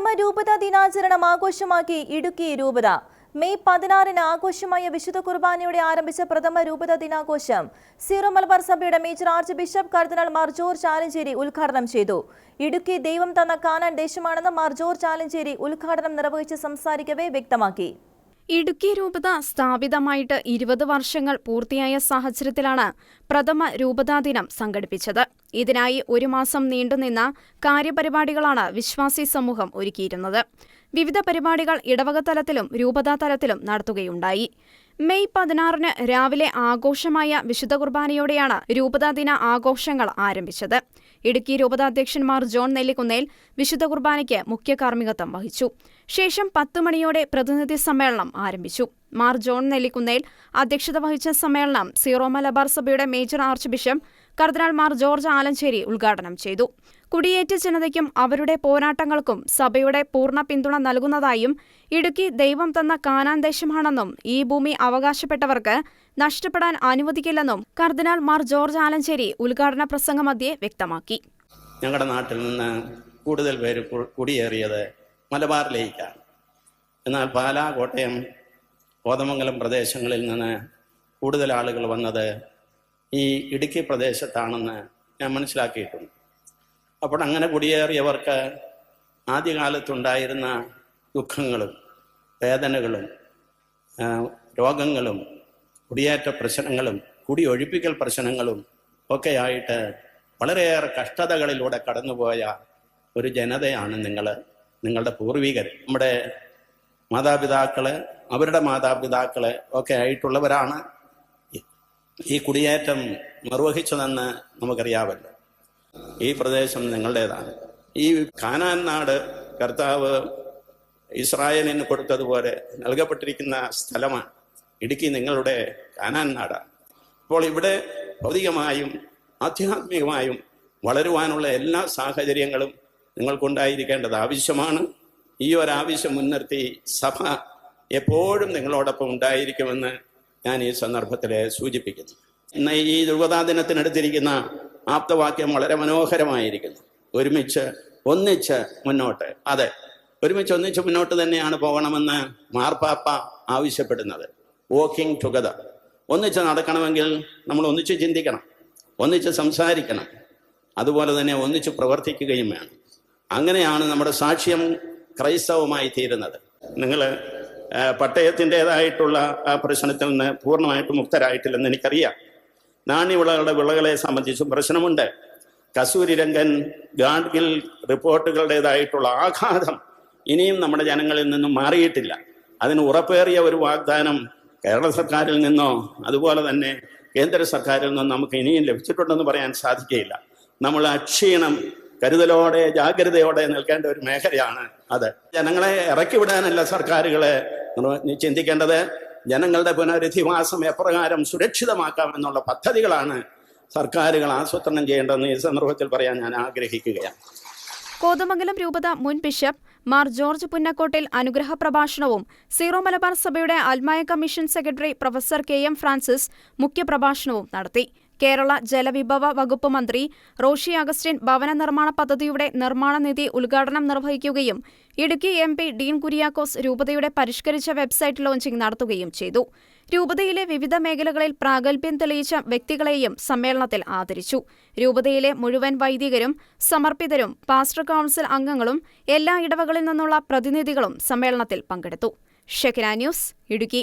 പ്രഥമ രൂപത ദിനാചരണം ആഘോഷമാക്കി ഇടുക്കി രൂപത. മെയ് പതിനാറിന് ആഘോഷമായ വിശുദ്ധ കുർബാനയോടെ ആരംഭിച്ച പ്രഥമ രൂപത ദിനാഘോഷം. സീറോ മലബാർ സഭയുടെ major archbishop cardinal Mar George Alencherry ഉദ്ഘാടനം ചെയ്തു. ഇടുക്കി ദൈവം തന്ന കാനാൻ ദേശമാണെന്ന് മാർ ജോർജ് ആലഞ്ചേരി ഉദ്ഘാടനം നിർവഹിച്ച് സംസാരിക്കവേ വ്യക്തമാക്കി. ഇടുക്കി രൂപത സ്ഥാപിതമായിട്ട് ഇരുപത് വർഷങ്ങൾ പൂർത്തിയായ സാഹചര്യത്തിലാണ് പ്രഥമ രൂപതാ ദിനം സംഘടിപ്പിച്ചത്. ഇതിനായി ഒരു മാസം നീണ്ടുനിന്ന കാര്യപരിപാടികളാണ് വിശ്വാസി സമൂഹം ഒരുക്കിയിരുന്നത്. വിവിധ പരിപാടികൾ ഇടവക തലത്തിലും രൂപതാ തലത്തിലും നടത്തുകയുണ്ടായി. മെയ് പതിനാറിന് രാവിലെ ആഘോഷമായ വിശുദ്ധ കുർബാനയോടെയാണ് രൂപതാ ദിന ആഘോഷങ്ങൾ ആരംഭിച്ചത്. ഇടുക്കി രൂപതാധ്യക്ഷന്മാർ ജോൺ നെല്ലിക്കുന്നേൽ വിശുദ്ധ കുർബാനയ്ക്ക് മുഖ്യ കാർമ്മികത്വം വഹിച്ചു. ശേഷം പത്ത് മണിയോടെ പ്രതിനിധി സമ്മേളനം ആരംഭിച്ചു. മാർ ജോൺ നെല്ലിക്കുന്നേൽ അധ്യക്ഷത വഹിച്ച സമ്മേളനം സീറോ മലബാർ സഭയുടെ major archbishop cardinal Mar George Alencherry ഉദ്ഘാടനം ചെയ്തു. കുടിയേറ്റ ജനതയ്ക്കും അവരുടെ പോരാട്ടങ്ങൾക്കും സഭയുടെ പൂർണ പിന്തുണ നൽകുന്നതായും ഇടുക്കി ദൈവം തന്ന കാനാൻ ദേശമാണെന്നും ഈ ഭൂമി അവകാശപ്പെട്ടവർക്ക് നഷ്ടപ്പെടാൻ അനുവദിക്കില്ലെന്നും കർദിനാൾ മാർ ജോർജ് ആലഞ്ചേരി ഉദ്ഘാടന പ്രസംഗമധ്യേ വ്യക്തമാക്കി. ഞങ്ങളുടെ നാട്ടിൽ നിന്ന് കൂടുതൽ പേര് കുടിയേറിയത് മലബാറിലേക്കാണ്. എന്നാൽ പാലാ കോട്ടയം കോതമംഗലം പ്രദേശങ്ങളിൽ നിന്ന് കൂടുതൽ ആളുകൾ വന്നത് ഈ ഇടുക്കി പ്രദേശത്താണെന്ന് ഞാൻ മനസ്സിലാക്കിയിട്ടുണ്ട്. അപ്പോൾ അങ്ങനെ കുടിയേറിയവർക്ക് ആദ്യകാലത്തുണ്ടായിരുന്ന ദുഃഖങ്ങളും വേദനകളും രോഗങ്ങളും കുടിയേറ്റ പ്രശ്നങ്ങളും കുടിയൊഴിപ്പിക്കൽ പ്രശ്നങ്ങളും ഒക്കെയായിട്ട് വളരെയേറെ കഷ്ടതകളിലൂടെ കടന്നുപോയ ഒരു ജനതയാണ് നിങ്ങൾ നിങ്ങളുടെ പൂർവികർ. നമ്മുടെ മാതാപിതാക്കൾ അവരുടെ മാതാപിതാക്കൾ ഒക്കെ ആയിട്ടുള്ളവരാണ്. ഈ കുടിയേറ്റം നിർവഹിച്ചതെന്ന് നമുക്കറിയാമല്ലോ. ഈ പ്രദേശം നിങ്ങളുടേതാണ് ഈ കാനാൻ നാട് കർത്താവ് ഇസ്രായേലിന് കൊടുത്തതുപോലെ നൽകപ്പെട്ടിരിക്കുന്ന സ്ഥലമാണ്. ഇടുക്കി നിങ്ങളുടെ കാനാൻ നാടാണ്. അപ്പോൾ ഇവിടെ ഭൗതികമായും ആധ്യാത്മികമായും വളരുവാനുള്ള എല്ലാ സാഹചര്യങ്ങളും നിങ്ങൾക്കുണ്ടായിരിക്കേണ്ടത് ആവശ്യമാണ്. ഈ ഒരു ആവശ്യം മുൻനിർത്തി സഭ എപ്പോഴും നിങ്ങളോടൊപ്പം ഉണ്ടായിരിക്കുമെന്ന് ഞാൻ ഈ സന്ദർഭത്തിൽ സൂചിപ്പിക്കുന്നു. ഇന്ന് ഈ ധ്രുവതാ ദിനത്തിനെടുത്തിരിക്കുന്ന ആപ്തവാക്യം വളരെ മനോഹരമായിരിക്കുന്നു. ഒരുമിച്ച് ഒന്നിച്ച് മുന്നോട്ട്. അതെ ഒരുമിച്ച് ഒന്നിച്ച് മുന്നോട്ട് തന്നെയാണ് പോകണമെന്ന് മാർപ്പാപ്പ ആവശ്യപ്പെടുന്നത്. വോക്കിംഗ് ടുഗദർ ഒന്നിച്ച് നടക്കണമെങ്കിൽ നമ്മൾ ഒന്നിച്ച് ചിന്തിക്കണം ഒന്നിച്ച് സംസാരിക്കണം. അതുപോലെ തന്നെ ഒന്നിച്ച് പ്രവർത്തിക്കുകയും വേണം. അങ്ങനെയാണ് നമ്മുടെ സാക്ഷ്യം ക്രൈസ്തവമായി തീരുന്നത്. നിങ്ങൾ പട്ടയത്തിന്റെതായിട്ടുള്ള ആ പ്രശ്നത്തിൽ നിന്ന് പൂർണമായിട്ട് മുക്തരായിട്ടില്ലെന്ന് എനിക്കറിയാം. നാണ്യവിളകളുടെ വിളകളെ സംബന്ധിച്ചും പ്രശ്നമുണ്ട്. കസൂരി രംഗൻ ഗാഡ്ഗിൽ റിപ്പോർട്ടുകളുടേതായിട്ടുള്ള ആഘാതം ഇനിയും നമ്മുടെ ജനങ്ങളിൽ നിന്നും മാറിയിട്ടില്ല. അതിന് ഉറപ്പേറിയ ഒരു വാഗ്ദാനം കേരള സർക്കാരിൽ നിന്നോ അതുപോലെ തന്നെ കേന്ദ്ര സർക്കാരിൽ നിന്നോ നമുക്ക് ഇനിയും ലഭിച്ചിട്ടുണ്ടെന്ന് പറയാൻ സാധിക്കുകയില്ല. നമ്മൾ അക്ഷീണം കരുതലോടെ ജാഗ്രതയോടെ നിൽക്കേണ്ട ഒരു മേഖലയാണ് അത്. ജനങ്ങളെ ഇറക്കി വിടാനല്ല സർക്കാരുകളെ ചിന്തിക്കേണ്ടത് ജനങ്ങളുടെ പുനരധിവാസം എപ്രകാരം സുരക്ഷിതമാക്കാം എന്നുള്ള പദ്ധതികളാണ് സർക്കാരുകൾ ആസൂത്രണം ചെയ്യേണ്ടതെന്ന് ഈ സന്ദർഭത്തിൽ പറയാൻ ഞാൻ ആഗ്രഹിക്കുകയാണ്. കോതമംഗലം രൂപത മുൻ ബിഷപ്പ് മാർ ജോർജ് പുന്നക്കോട്ടിൽ അനുഗ്രഹ പ്രഭാഷണവും സീറോ മലബാർ സഭയുടെ ആത്മായ commission secretary professor K M Francis മുഖ്യപ്രഭാഷണവും നടത്തി. കേരള ജലവിഭവ വകുപ്പ് മന്ത്രി റോഷി അഗസ്റ്റിൻ ഭവന നിർമ്മാണ പദ്ധതിയുടെ നിർമ്മാണ നിധി ഉദ്ഘാടനം നിർവഹിക്കുകയും Idukki M P Dean Kuriakose രൂപതയുടെ പരിഷ്കരിച്ച വെബ്സൈറ്റ് ലോഞ്ചിംഗ് നടത്തുകയും ചെയ്തു. രൂപതയിലെ വിവിധ മേഖലകളിൽ പ്രാഗൽഭ്യം തെളിയിച്ച വ്യക്തികളെയും സമ്മേളനത്തിൽ ആദരിച്ചു. രൂപതയിലെ മുഴുവൻ വൈദികരും സമർപ്പിതരും പാസ്റ്റർ കൌൺസിൽ അംഗങ്ങളും എല്ലാ ഇടവകളിൽ നിന്നുള്ള പ്രതിനിധികളും സമ്മേളനത്തിൽ പങ്കെടുത്തു. ഷെക്കിന ന്യൂസ് ഇടുക്കി.